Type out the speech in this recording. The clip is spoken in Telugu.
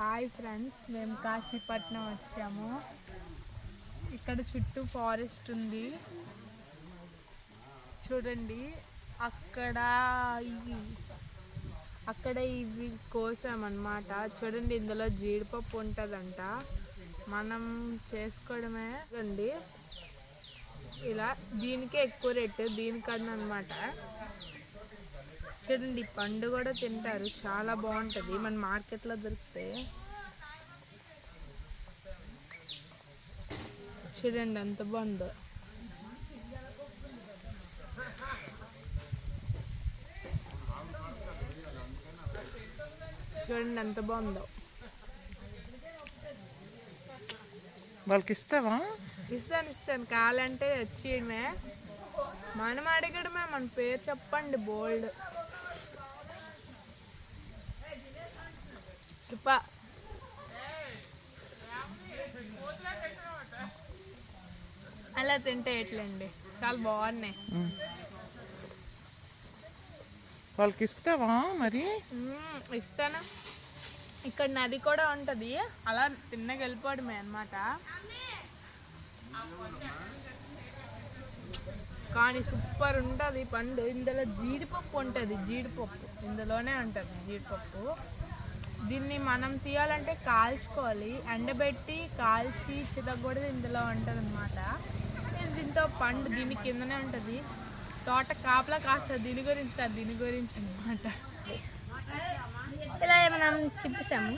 హాయ్ ఫ్రెండ్స్ మేము కాశీపట్నం వచ్చాము. ఇక్కడ చుట్టూ ఫారెస్ట్ ఉంది. చూడండి అక్కడ అక్కడ ఇవి కోసామన్నమాట. చూడండి ఇందులో జీడిపప్పు ఉంటుందంట. మనం చేసుకోవడమే అండి. ఇలా దీనికే ఎక్కువ రేటు దీనికన్నా అనమాట చూడండి ఈ పండు కూడా తింటారు. చాలా బాగుంటుంది. మన మార్కెట్లో దొరికితే. చూడండి ఎంత బాగుందో. చూడండి ఎంత బాగుందో. వాళ్ళకి ఇస్తావా? ఇస్తాను ఇస్తాను. కావాలంటే వచ్చేయడమే మనం అడగడమే. మన పేరు చెప్పండి. బోల్డ్. అలా తింటే ఎట్లండి? చాలా బాగున్నాయి. వాళ్ళకి ఇస్తావా మరి ఇస్తాను. ఇక్కడ నది కూడా ఉంటుంది. అలా తిన్నగా వెళ్ళిపోవడమే అనమాట కానీ సూపర్ ఉంటుంది పండు. ఇందులో జీడిపప్పు ఉంటుంది. జీడిపప్పు. ఇందులోనే ఉంటుంది జీడిపప్పు. దీన్ని మనం తీయాలంటే కాల్చుకోవాలి. ఎండబెట్టి కాల్చి చితగొడిది ఇందులో ఉంటుంది అనమాట దీంతో పండు దీని కిందనే ఉంటుంది. తోట కాపలా కాస్త దీని గురించి కాదు దీని గురించి అనమాట ఇలా మనం చూపిస్తాము